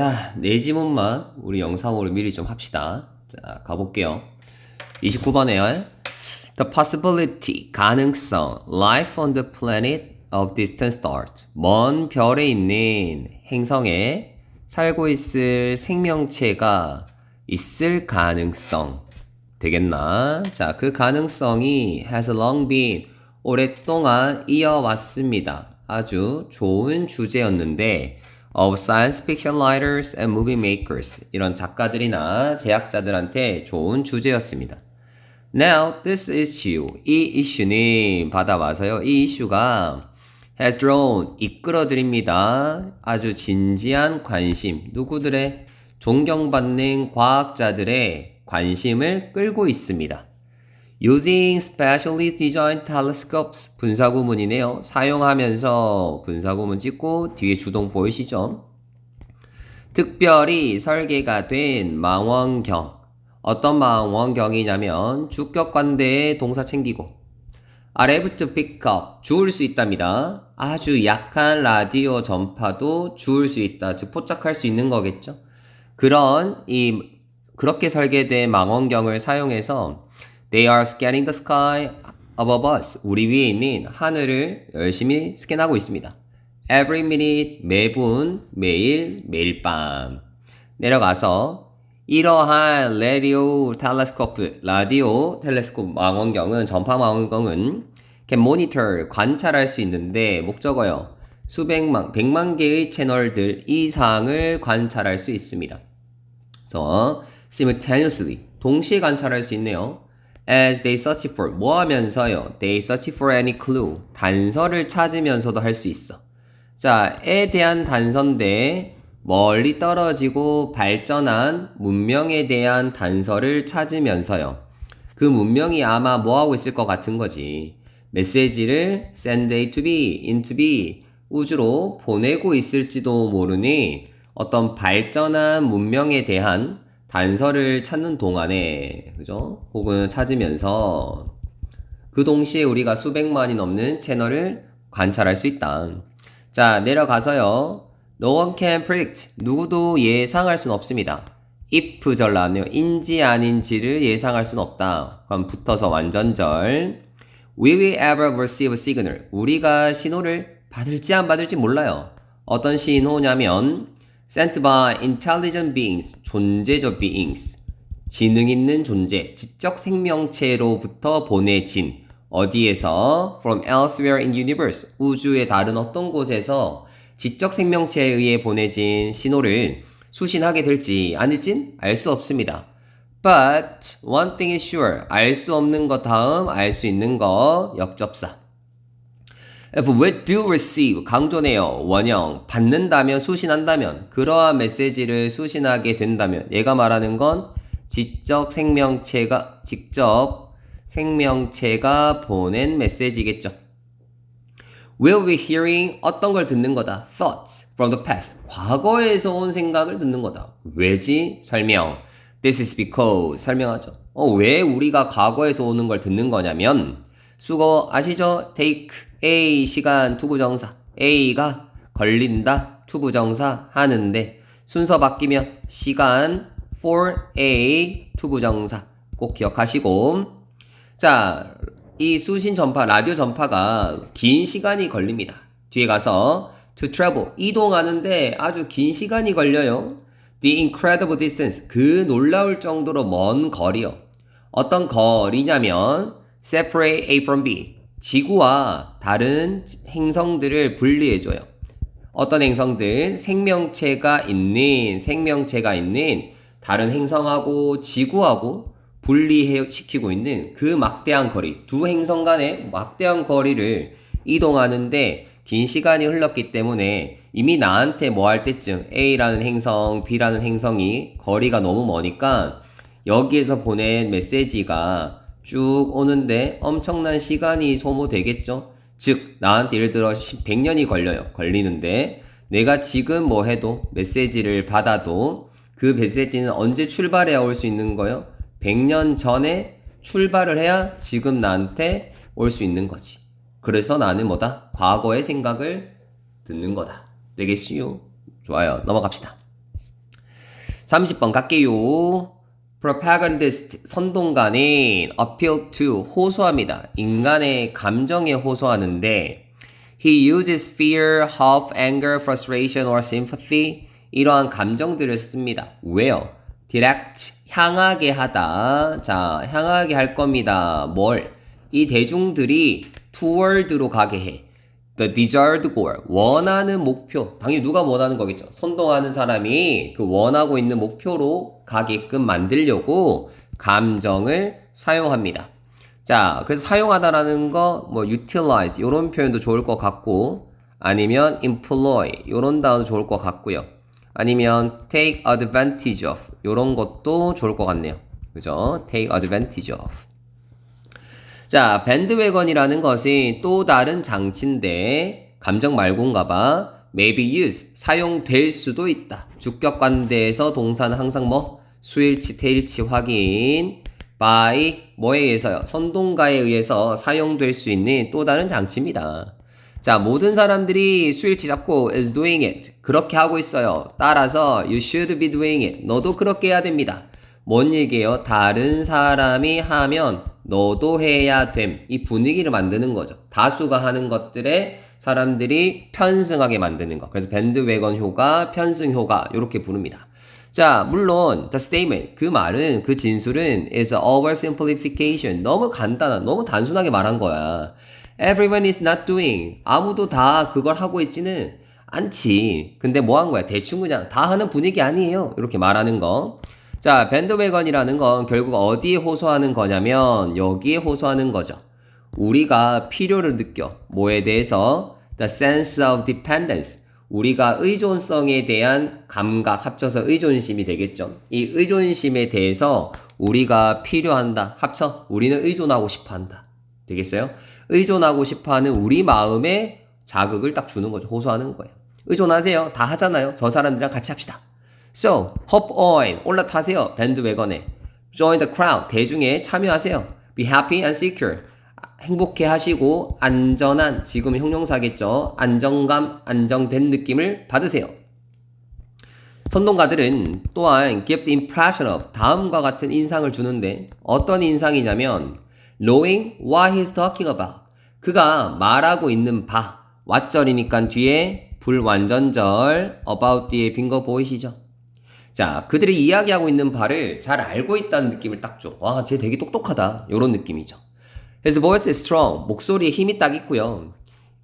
자, 네 지문만 우리 영상으로 미리 좀 합시다. 자, 가볼게요. 29번에요. The possibility, 가능성, life on the planet of distant stars. 먼 별에 있는 행성에 살고 있을 생명체가 있을 가능성. 되겠나? 자, 그 가능성이 has long been 오랫동안 이어왔습니다. 아주 좋은 주제였는데 of science fiction writers and movie makers 이런 작가들이나 제작자들한테 좋은 주제였습니다. Now this issue 이 이슈는 받아와서요. 이 이슈가 has drawn 이끌어드립니다. 아주 진지한 관심 누구들의 존경받는 과학자들의 관심을 끌고 있습니다. Using specially designed telescopes 분사구문이네요. 사용하면서 분사구문 찍고 뒤에 주동 보이시죠? 특별히 설계가 된 망원경. 어떤 망원경이냐면 주격관대에 동사 챙기고 아래부터 픽업 주울 수 있답니다. 아주 약한 라디오 전파도 주울 수 있다. 즉 포착할 수 있는 거겠죠. 그런 이 그렇게 설계된 망원경을 사용해서 They are scanning the sky above us. 우리 위에 있는 하늘을 열심히 스캔하고 있습니다. Every minute, 매분, 매일, 매일 밤. 내려가서 이러한 라디오 텔레스코프, 라디오 텔레스코프 망원경은 전파 망원경은 can monitor 관찰할 수 있는데 목적어요. 수백만, 백만 개의 채널들 이상을 관찰할 수 있습니다. 그래서 simultaneously 동시에 관찰할 수 있네요. As they search for 뭐 하면서요? They search for any clue 단서를 찾으면서도 할 수 있어. 자, 에 대한 단서인데 멀리 떨어지고 발전한 문명에 대한 단서를 찾으면서요. 그 문명이 아마 뭐 하고 있을 것 같은 거지. 메시지를 send A to B, into B 우주로 보내고 있을지도 모르니 어떤 발전한 문명에 대한 단서를 찾는 동안에 그죠? 혹은 찾으면서 그 동시에 우리가 수백만이 넘는 채널을 관찰할 수 있다. 자, 내려가서요. No one can predict. 누구도 예상할 수는 없습니다. if 절 나왔네요. 인지 아닌지를 예상할 수는 없다. 그럼 붙어서 완전절. We will ever receive a signal. 우리가 신호를 받을지 안 받을지 몰라요. 어떤 신호냐면 sent by intelligent beings, 존재적 beings, 지능 있는 존재, 지적 생명체로부터 보내진 어디에서 from elsewhere in universe, 우주의 다른 어떤 곳에서 지적 생명체에 의해 보내진 신호를 수신하게 될지 아닐진 알 수 없습니다. But one thing is sure, 알 수 없는 것 다음 알 수 있는 것 역접사. If we do receive 강조네요. 원형 받는다면 수신한다면 그러한 메시지를 수신하게 된다면 얘가 말하는 건 지적 생명체가 직접 생명체가 보낸 메시지겠죠. Will be hearing 어떤 걸 듣는 거다. Thoughts from the past. 과거에서 온 생각을 듣는 거다. 왜지? 설명. This is because 설명하죠. 어, 왜 우리가 과거에서 오는 걸 듣는 거냐면 수거 아시죠? take A 시간 투부정사 A가 걸린다 투부정사 하는데 순서 바뀌면 시간 for A 투부정사 꼭 기억하시고 자, 이 수신 전파 라디오 전파가 긴 시간이 걸립니다. 뒤에 가서 to travel 이동하는데 아주 긴 시간이 걸려요. The incredible distance 그 놀라울 정도로 먼 거리요. 어떤 거리냐면 separate A from B. 지구와 다른 행성들을 분리해줘요. 어떤 행성들, 생명체가 있는, 생명체가 있는 다른 행성하고 지구하고 분리시키고 있는 그 막대한 거리, 두 행성 간의 막대한 거리를 이동하는데 긴 시간이 흘렀기 때문에 이미 나한테 뭐 할 때쯤 A라는 행성, B라는 행성이 거리가 너무 머니까 여기에서 보낸 메시지가 쭉 오는데 엄청난 시간이 소모되겠죠? 즉, 나한테 예를 들어 100년이 걸려요. 걸리는데 내가 지금 뭐 해도 메시지를 받아도 그 메시지는 언제 출발해야 올 수 있는 거요? 100년 전에 출발을 해야 지금 나한테 올 수 있는 거지. 그래서 나는 뭐다? 과거의 생각을 듣는 거다. 되겠지요? 좋아요. 넘어갑시다. 30번 갈게요. Propagandist 선동가는 appeal to 호소합니다. 인간의 감정에 호소하는데 he uses fear, hope, anger, frustration or sympathy 이러한 감정들을 씁니다. 왜요? direct 향하게 하다. 자, 향하게 할 겁니다. 뭘? 이 대중들이 toward로 가게 해. The desired goal. 원하는 목표. 당연히 누가 원하는 거겠죠. 선동하는 사람이 그 원하고 있는 목표로 가게끔 만들려고 감정을 사용합니다. 자, 그래서 사용하다라는 거, 뭐, utilize, 요런 표현도 좋을 것 같고, 아니면 employ, 요런 단어도 좋을 것 같고요. 아니면 take advantage of, 요런 것도 좋을 것 같네요. 그죠? take advantage of. 자, 밴드웨건이라는 것이 또 다른 장치인데 감정 말고인가 봐. maybe use 사용될 수도 있다. 주격 관대에서 동사는 항상 뭐 수일치 태일치 확인 by 뭐에 의해서요? 선동가에 의해서 사용될 수 있는 또 다른 장치입니다. 자, 모든 사람들이 수일치 잡고 is doing it. 그렇게 하고 있어요. 따라서 you should be doing it. 너도 그렇게 해야 됩니다. 뭔 얘기예요? 다른 사람이 하면 너도 해야 됨. 이 분위기를 만드는 거죠. 다수가 하는 것들에 사람들이 편승하게 만드는 거. 그래서 밴드웨건 효과, 편승 효과 이렇게 부릅니다. 자, 물론 the statement 그 말은 그 진술은 is oversimplification. 너무 간단한, 너무 단순하게 말한 거야. Everyone is not doing. 아무도 다 그걸 하고 있지는 않지. 근데 뭐 한 거야? 대충 그냥 다 하는 분위기 아니에요. 이렇게 말하는 거. 자, 밴드웨건이라는 건 결국 어디에 호소하는 거냐면 여기에 호소하는 거죠. 우리가 필요를 느껴. 뭐에 대해서? The sense of dependence. 우리가 의존성에 대한 감각 합쳐서 의존심이 되겠죠. 이 의존심에 대해서 우리가 필요한다. 합쳐. 우리는 의존하고 싶어 한다. 되겠어요? 의존하고 싶어 하는 우리 마음에 자극을 딱 주는 거죠. 호소하는 거예요. 의존하세요. 다 하잖아요. 저 사람들이랑 같이 합시다. So, hop on. 올라타세요. 밴드웨건에. Join the crowd. 대중에 참여하세요. Be happy and secure. 행복해 하시고 안전한 지금 형용사겠죠. 안정감, 안정된 느낌을 받으세요. 선동가들은 또한 give the impression of 다음과 같은 인상을 주는데 어떤 인상이냐면 knowing what he's talking about 그가 말하고 있는 바 왓절이니까 뒤에 불완전절 about 뒤에 빈 거 보이시죠? 자, 그들이 이야기하고 있는 바를 잘 알고 있다는 느낌을 딱 줘. 와, 쟤 되게 똑똑하다. 요런 느낌이죠. His voice is strong. 목소리에 힘이 딱 있고요.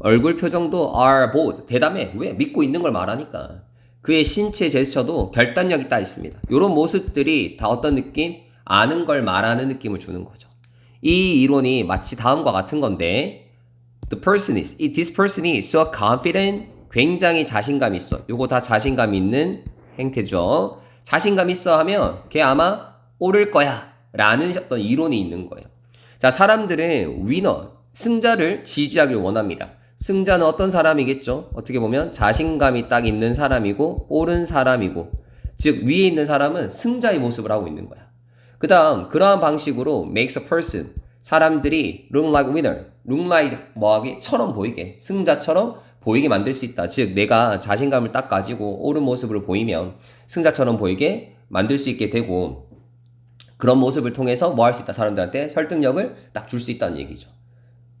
얼굴 표정도 are bold. 대담해. 왜? 믿고 있는 걸 말하니까. 그의 신체 제스처도 결단력이 딱 있습니다. 요런 모습들이 다 어떤 느낌? 아는 걸 말하는 느낌을 주는 거죠. 이 이론이 마치 다음과 같은 건데 The person is, this person이 so confident, 굉장히 자신감 있어. 요거 다 자신감 있는 행태죠. 자신감 있어 하면 걔 아마 오를 거야. 라는 어떤 이론이 있는 거예요. 자, 사람들은 위너, 승자를 지지하길 원합니다. 승자는 어떤 사람이겠죠? 어떻게 보면 자신감이 딱 있는 사람이고, 옳은 사람이고, 즉, 위에 있는 사람은 승자의 모습을 하고 있는 거야. 그 다음, 그러한 방식으로 makes a person, 사람들이 look like winner, look like 뭐하기? 처럼 보이게, 승자처럼 보이게 만들 수 있다. 즉, 내가 자신감을 딱 가지고 옳은 모습을 보이면 승자처럼 보이게 만들 수 있게 되고, 그런 모습을 통해서 뭐 할 수 있다. 사람들한테 설득력을 딱 줄 수 있다는 얘기죠.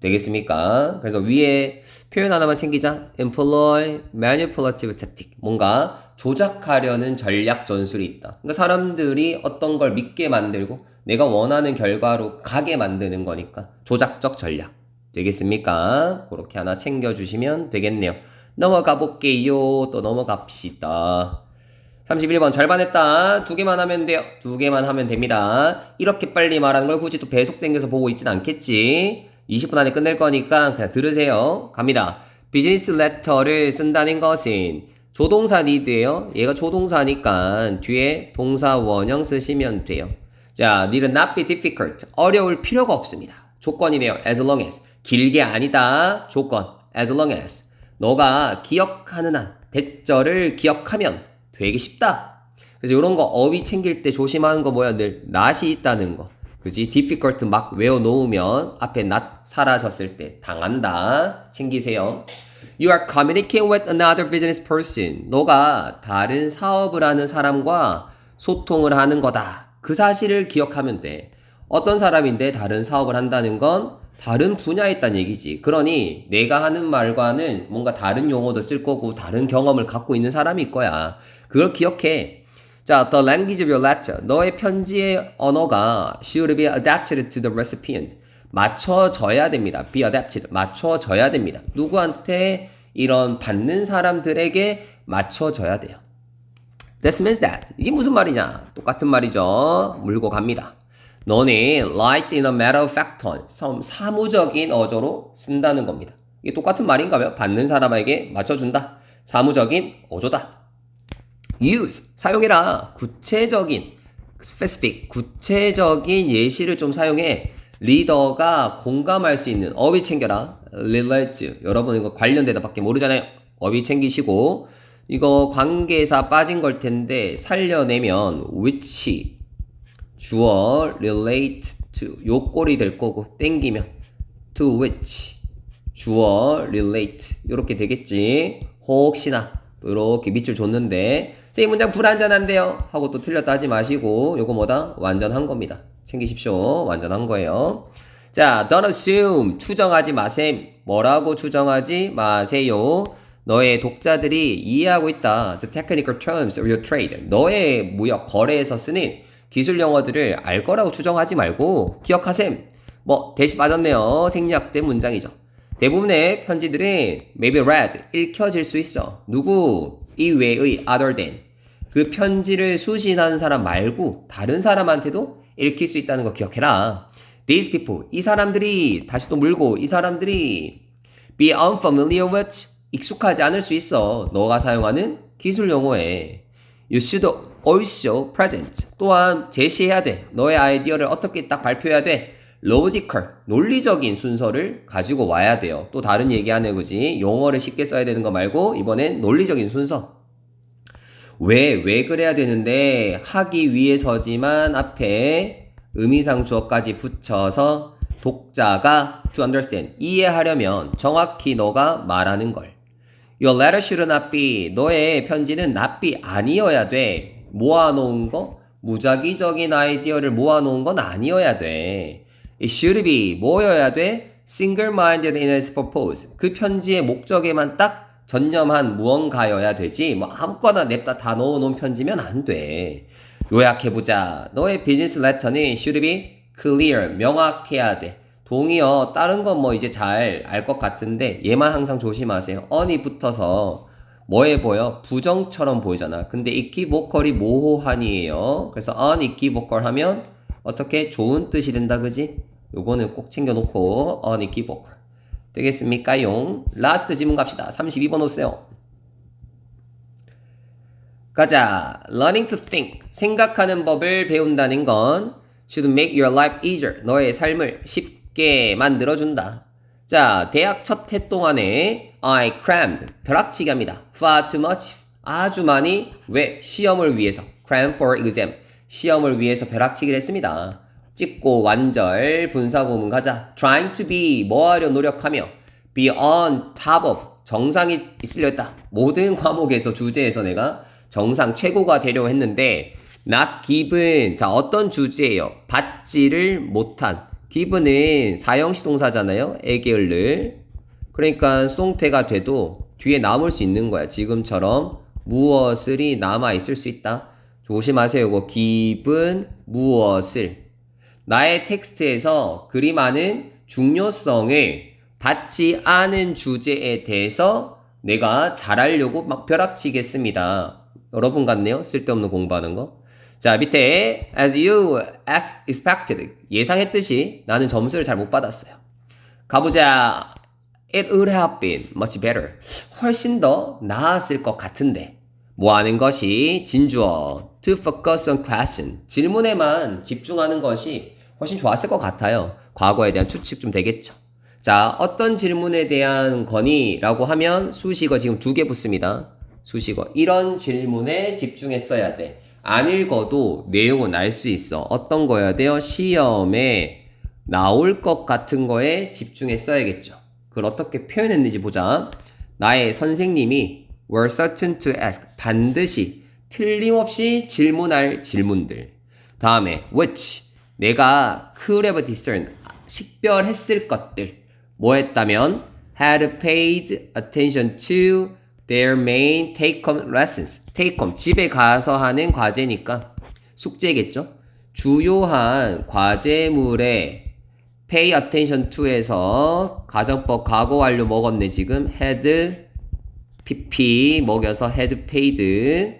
되겠습니까? 그래서 위에 표현 하나만 챙기자. employ manipulative tactic. 뭔가 조작하려는 전략 전술이 있다. 그러니까 사람들이 어떤 걸 믿게 만들고 내가 원하는 결과로 가게 만드는 거니까 조작적 전략. 되겠습니까? 그렇게 하나 챙겨주시면 되겠네요. 넘어가 볼게요. 또 넘어갑시다. 31번 절반했다. 두 개만 하면 돼요. 두 개만 하면 됩니다. 이렇게 빨리 말하는 걸 굳이 또 배속 땡겨서 보고 있진 않겠지. 20분 안에 끝낼 거니까 그냥 들으세요. 갑니다. 비즈니스 레터를 쓴다는 것은 조동사 니드예요. 얘가 조동사니까 뒤에 동사 원형 쓰시면 돼요. 자, need not be difficult. 어려울 필요가 없습니다. 조건이네요. as long as. 길게 아니다. 조건. as long as. 너가 기억하는 한, 대절을 기억하면 되게 쉽다. 그래서 이런 거 어휘 챙길 때 조심하는 거 뭐야? 늘 not이 있다는 거. 그지? difficult 막 외워놓으면 앞에 not 사라졌을 때 당한다. 챙기세요. You are communicating with another business person. 너가 다른 사업을 하는 사람과 소통을 하는 거다. 그 사실을 기억하면 돼. 어떤 사람인데 다른 사업을 한다는 건 다른 분야에 있다는 얘기지. 그러니 내가 하는 말과는 뭔가 다른 용어도 쓸 거고 다른 경험을 갖고 있는 사람일 거야. 그걸 기억해. 자, the language of your letter. 너의 편지의 언어가 should be adapted to the recipient. 맞춰져야 됩니다. be adapted. 맞춰져야 됩니다. 누구한테 이런 받는 사람들에게 맞춰져야 돼요. This means that. 이게 무슨 말이냐? 똑같은 말이죠. 물고 갑니다. 너는 light in a matter of fact. 좀 사무적인 어조로 쓴다는 겁니다. 이게 똑같은 말인가요? 받는 사람에게 맞춰준다. 사무적인 어조다. use 사용해라. 구체적인 specific 구체적인 예시를 좀 사용해. 리더가 공감할 수 있는 어휘 챙겨라. relate 여러분 이거 관련되다 밖에 모르잖아요. 어휘 챙기시고 이거 관계사 빠진 걸 텐데 살려내면 which 주어 relate to 요 꼴이 될 거고 땡기면 to which 주어 relate 이렇게 되겠지. 혹시나 또 이렇게 밑줄 줬는데 이 문장 불완전한데요 하고 또 틀렸다 하지 마시고 요거 뭐다 완전한 겁니다. 챙기십시오. 완전한 거예요. 자, don't assume 추정하지 마셈. 뭐라고 추정하지 마세요. 너의 독자들이 이해하고 있다. The technical terms of your trade. 너의 무역 거래에서 쓰는 기술 용어들을 알 거라고 추정하지 말고 기억하셈. 뭐 대시 빠졌네요. 생략된 문장이죠. 대부분의 편지들은 maybe read 읽혀질 수 있어. 누구 이외의 other than 그 편지를 수신하는 사람 말고 다른 사람한테도 읽힐 수 있다는 거 기억해라. These people 이 사람들이 다시 또 물고 이 사람들이 be unfamiliar with 익숙하지 않을 수 있어. 너가 사용하는 기술 용어에 you should also present 또한 제시해야 돼. 너의 아이디어를 어떻게 딱 발표해야 돼. logical 논리적인 순서를 가지고 와야 돼요. 또 다른 얘기 하네 그지? 용어를 쉽게 써야 되는 거 말고 이번엔 논리적인 순서. 왜, 왜 그래야 되는데 하기 위해서지만 앞에 의미상 주어까지 붙여서 독자가 to understand 이해하려면 정확히 너가 말하는 걸 Your letter should not be 너의 편지는 not be 아니어야 돼 모아놓은 거 무작위적인 아이디어를 모아놓은 건 아니어야 돼 It should be 뭐여야 돼 single-minded in its purpose 그 편지의 목적에만 딱 전념한 무언가여야 되지 뭐 아무거나 냅다 다 넣어놓은 편지면 안 돼. 요약해보자. 너의 비즈니스 레터는 should be clear 명확해야 돼. 동의어 다른 건 뭐 이제 잘 알 것 같은데 얘만 항상 조심하세요. on이 붙어서 뭐해 보여? 부정처럼 보이잖아. 근데 이키보컬이 모호한이에요. 그래서 unequivocal 하면 어떻게 좋은 뜻이 된다 그지? 요거는 꼭 챙겨놓고 unequivocal 되겠습니까? 용. 라스트 지문 갑시다. 32번 오세요. 가자. Learning to think. 생각하는 법을 배운다는 건 should make your life easier. 너의 삶을 쉽게 만들어준다. 자, 대학 첫 해 동안에 I crammed. 벼락치기 합니다. far too much. 아주 많이. 왜? 시험을 위해서. cram for exam. 시험을 위해서 벼락치기를 했습니다. 찍고 완절 분사구문 가자. trying to be 뭐 하려 노력하며 be on top of 정상이 있으려 했다. 모든 과목에서 주제에서 내가 정상 최고가 되려고 했는데 not given 자 어떤 주제예요? 받지를 못한 given은 사형시 동사잖아요. 에게을를 그러니까 송태가 돼도 뒤에 남을 수 있는 거야. 지금처럼 무엇을이 남아 있을 수 있다. 조심하세요. 이거 given 무엇을 나의 텍스트에서 많은 중요성을 받지 않은 주제에 대해서 내가 잘하려고 막 벼락치겠습니다. 여러분 같네요. 쓸데없는 공부하는 거. 자, 밑에 as you as expected 예상했듯이 나는 점수를 잘 못 받았어요. 가보자. It would have been much better. 훨씬 더 나았을 것 같은데. 뭐 하는 것이 진주어 to focus on question 질문에만 집중하는 것이 훨씬 좋았을 것 같아요. 과거에 대한 추측 좀 되겠죠. 자, 어떤 질문에 대한 거니라고 하면 수식어 지금 두 개 붙습니다. 수식어. 이런 질문에 집중했어야 돼. 안 읽어도 내용은 알 수 있어. 어떤 거여야 돼요? 시험에 나올 것 같은 거에 집중했어야겠죠. 그걸 어떻게 표현했는지 보자. 나의 선생님이 were certain to ask 반드시 틀림없이 질문할 질문들. 다음에 which 내가 could have discerned 식별했을 것들. 뭐 했다면 had paid attention to their main take-home lessons. take-home 집에 가서 하는 과제니까 숙제겠죠. 주요한 과제물에 pay attention to에서 가정법 과거 완료 먹었네 지금. had pp 먹여서 had paid.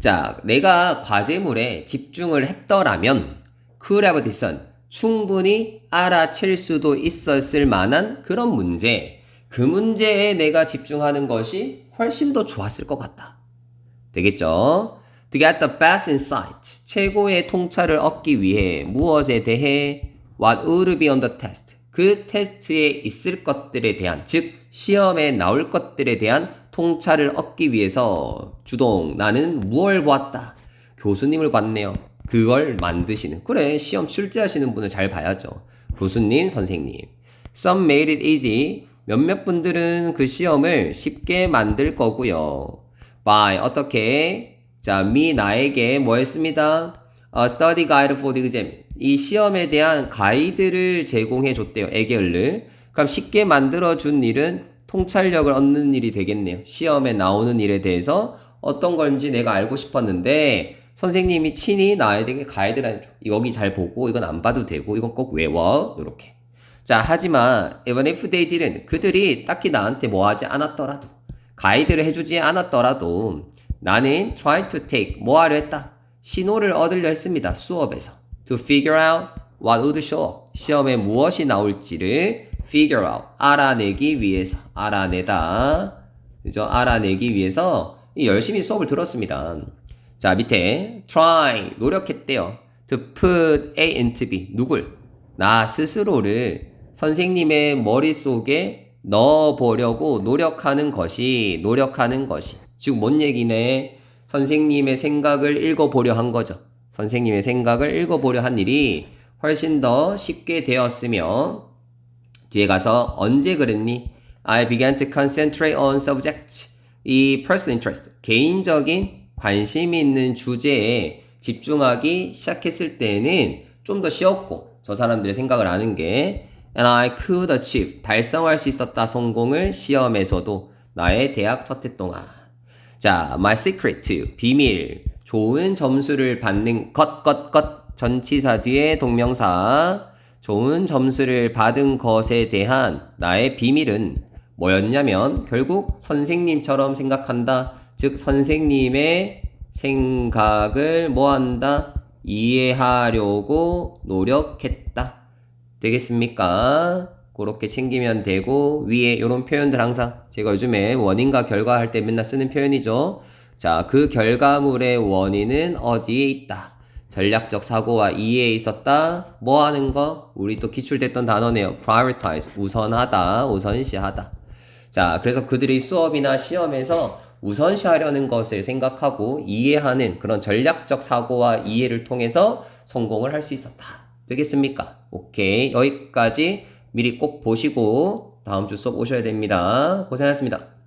자 내가 과제물에 집중을 했더라면 could have discerned 충분히 알아챌 수도 있었을 만한 그런 문제. 그 문제에 내가 집중하는 것이 훨씬 더 좋았을 것 같다. 되겠죠? To get the best insight. 최고의 통찰을 얻기 위해 무엇에 대해 what would be on the test? 그 테스트에 있을 것들에 대한 즉 시험에 나올 것들에 대한 통찰을 얻기 위해서 주동. 나는 무엇을 보았다? 교수님을 봤네요. 그걸 만드시는 그래 시험 출제하시는 분을 잘 봐야죠. 교수님 선생님. Some made it easy. 몇몇 분들은 그 시험을 쉽게 만들 거고요. By 어떻게? 자, me 나에게 뭐 했습니다? 어, study guide for the exam. 이 시험에 대한 가이드를 제공해 줬대요. 에게을를. 그럼 쉽게 만들어 준 일은 통찰력을 얻는 일이 되겠네요. 시험에 나오는 일에 대해서 어떤 건지 내가 알고 싶었는데 선생님이 친히 나에게 가이드를 해줘. 여기 잘 보고 이건 안 봐도 되고 이건 꼭 외워. 이렇게. 자, 하지만 even if they didn't 그들이 딱히 나한테 뭐 하지 않았더라도 가이드를 해 주지 않았더라도 나는 try to take 뭐 하려 했다 신호를 얻으려 했습니다 수업에서 to figure out what would show up. 시험에 무엇이 나올지를 figure out. 알아내기 위해서. 알아내다. 그죠? 알아내기 위해서 열심히 수업을 들었습니다. 자 밑에 try. 노력했대요. to put A into B. 누굴? 나 스스로를 선생님의 머릿속에 넣어보려고 노력하는 것이 노력하는 것이. 즉 뭔 얘기네? 선생님의 생각을 읽어보려 한 거죠 선생님의 생각을 읽어보려 한 일이 훨씬 더 쉽게 되었으며 뒤에 가서 언제 그랬니? I began to concentrate on subject 이 personal interest 개인적인 관심 있는 주제에 집중하기 시작했을 때는 좀 더 쉬웠고 저 사람들의 생각을 아는 게 and I could achieve 달성할 수 있었다 성공을 시험에서도 나의 대학 첫 해 동안. 자 my secret to 비밀 좋은 점수를 받는 것 것 것. 전치사 뒤에 동명사. 좋은 점수를 받은 것에 대한 나의 비밀은 뭐였냐면 결국 선생님처럼 생각한다. 즉 선생님의 생각을 뭐한다? 이해하려고 노력했다. 되겠습니까? 그렇게 챙기면 되고 위에 이런 표현들 항상 제가 요즘에 원인과 결과 할 때 맨날 쓰는 표현이죠. 자, 그 결과물의 원인은 어디에 있다. 전략적 사고와 이해에 있었다. 뭐 하는 거? 우리 또 기출됐던 단어네요. prioritize. 우선하다. 우선시하다. 자, 그래서 그들이 수업이나 시험에서 우선시하려는 것을 생각하고 이해하는 그런 전략적 사고와 이해를 통해서 성공을 할 수 있었다. 되겠습니까? 오케이. 여기까지 미리 꼭 보시고 다음 주 수업 오셔야 됩니다. 고생하셨습니다.